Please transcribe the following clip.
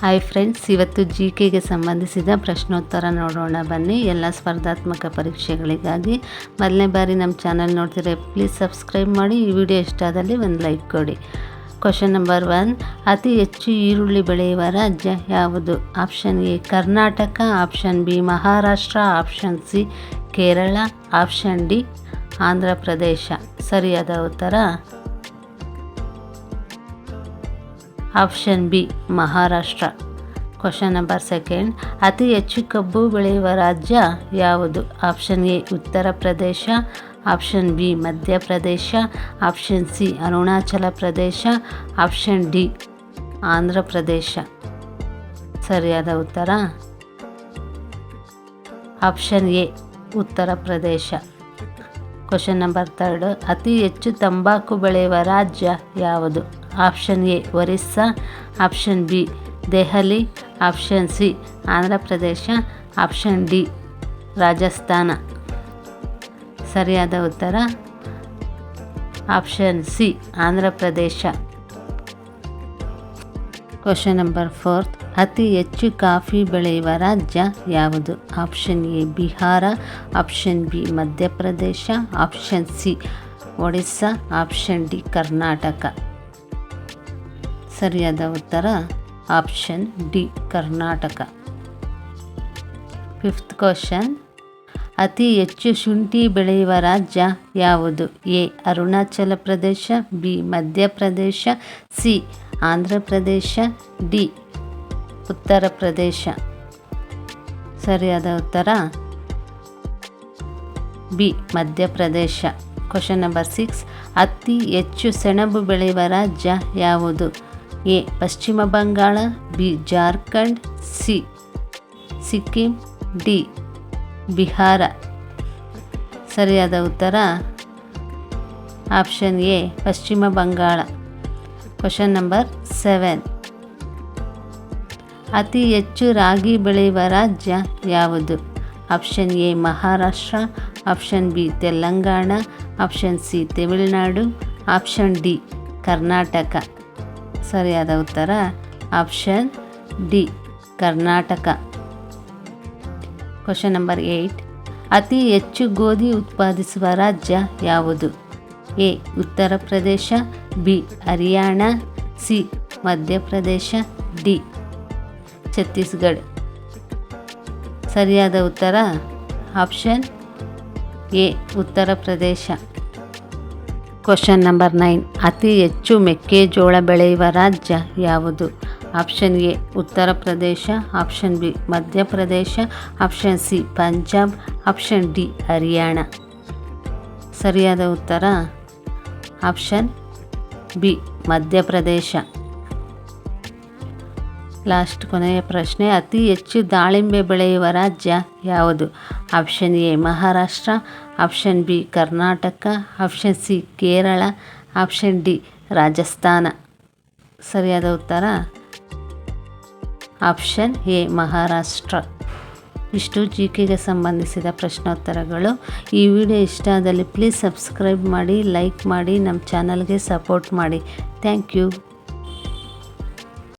Hi friends, ಇವತ್ತು G ಕೆಗೆ ಸಂಬಂಧಿಸಿದ ಪ್ರಶ್ನೋತ್ತರ ನೋಡೋಣ ಬನ್ನಿ. ಎಲ್ಲ ಸ್ಪರ್ಧಾತ್ಮಕ ಪರೀಕ್ಷೆಗಳಿಗಾಗಿ ಮೊದಲನೇ ಬಾರಿ ನಮ್ಮ ಚಾನಲ್ ನೋಡ್ತಿದ್ರೆ ಪ್ಲೀಸ್ ಸಬ್ಸ್ಕ್ರೈಬ್ ಮಾಡಿ. ಈ ವಿಡಿಯೋ ಇಷ್ಟ ಆದಲ್ಲಿ ಒಂದು ಲೈಕ್ ಕೊಡಿ. ಕ್ವಶನ್ ನಂಬರ್ ಒನ್ ಅತಿ ಹೆಚ್ಚು ಈರುಳ್ಳಿ ಬೆಳೆಯುವ ರಾಜ್ಯ ಯಾವುದು? Option A Karnataka. Option B Maharashtra. Option C Kerala. Option D Andhra Pradesh. ಸರಿಯಾದ ಉತ್ತರ? Option B, Maharashtra. Question number second ಅತಿ ಹೆಚ್ಚು ಕಬ್ಬು ಬೆಳೆಯುವ ರಾಜ್ಯ ಯಾವುದು? Option A, Uttar Pradesh. Option B Madhya Pradesh option C, Arunachal Pradesh. Option D, Andhra Pradesh. ಸರಿಯಾದ ಉತ್ತರ? Option A, Uttar Pradesh. Question number third ಅತಿ ಹೆಚ್ಚು ತಂಬಾಕು ಬೆಳೆಯುವ ರಾಜ್ಯ ಯಾವುದು? Option A Orissa, option B Delhi, option C Andhra Pradesh option D Rajasthan. ಸರಿಯಾದ ಉತ್ತರ? ಆಪ್ಷನ್ ಸಿ ಆಂಧ್ರ ಪ್ರದೇಶ ಕ್ವಶನ್ ನಂಬರ್ ಫೋರ್ತ್ ಅತಿ ಹೆಚ್ಚು ಕಾಫಿ ಬೆಳೆಯುವ ರಾಜ್ಯ ಯಾವುದು? Option A Bihar, option B Madhya Pradesh, option C Odisha option D Karnataka. ಸರಿಯಾದ ಉತ್ತರ option D, Karnataka. Fifth question, ಅತಿ ಹೆಚ್ಚು ಶುಂಠಿ ಬೆಳೆಯುವ ರಾಜ್ಯ ಯಾವುದು? A, Arunachal Pradesh, B Madhya Pradesh C, Andhra Pradesh, D, ಉತ್ತರ ಪ್ರದೇಶ. ಸರಿಯಾದ ಉತ್ತರ? B Madhya Pradesh question number six, ಅತಿ ಹೆಚ್ಚು ಸೆಣಬು ಬೆಳೆಯುವ ರಾಜ್ಯ ಯಾವುದು? A Paschim Bangal, B Jharkhand, C Sikkim, D Bihar. ಸರಿಯಾದ ಉತ್ತರ? Option A, Paschim Bangala. Question number seven. ಅತಿ ಹೆಚ್ಚು ರಾಗಿ ಬೆಳೆಯುವ ರಾಜ್ಯ ಯಾವುದು? Option A, Maharashtra. Option B, Telangana. Option C, Tamil Nadu. Option D, Karnataka. ಸರಿಯಾದ ಉತ್ತರ option D, Karnataka. Question number eight ಅತಿ ಹೆಚ್ಚು ಗೋಧಿ ಉತ್ಪಾದಿಸುವ ರಾಜ್ಯ ಯಾವುದು? A, Uttar Pradesh, B, Haryana, C, Madhya Pradesh, D, Chhattisgarh. ಸರಿಯಾದ ಉತ್ತರ option A, Uttar Pradesh. Question number nine ಅತಿ ಹೆಚ್ಚು ಮೆಕ್ಕೆಜೋಳ ಬೆಳೆಯುವ ರಾಜ್ಯ ಯಾವುದು? Option A Uttar Pradesh. Option B Madhya Pradesh option C Punjab. Option D Haryana. ಸರಿಯಾದ ಉತ್ತರ? ಆಪ್ಷನ್ ಬಿ ಮಧ್ಯಪ್ರದೇಶ ಲಾಸ್ಟ್ ಕೊನೆಯ ಪ್ರಶ್ನೆ, ಅತಿ ಹೆಚ್ಚು ದಾಳಿಂಬೆ ಬೆಳೆಯುವ ರಾಜ್ಯ ಯಾವುದು? Option A Maharashtra. Option B Karnataka. Option C Kerala. Option D Rajasthan. ಸರಿಯಾದ ಉತ್ತರ? Option A Maharashtra. ಇಷ್ಟು ಜಿ ಕೆಗೆ ಸಂಬಂಧಿಸಿದ ಪ್ರಶ್ನೋತ್ತರಗಳು. ಈ ವಿಡಿಯೋ ಇಷ್ಟ ಆದಲ್ಲಿ ಪ್ಲೀಸ್ ಸಬ್ಸ್ಕ್ರೈಬ್ ಮಾಡಿ ಲೈಕ್ ಮಾಡಿ, ನಮ್ಮ ಚಾನಲ್ಗೆ ಸಪೋರ್ಟ್ ಮಾಡಿ. Thank you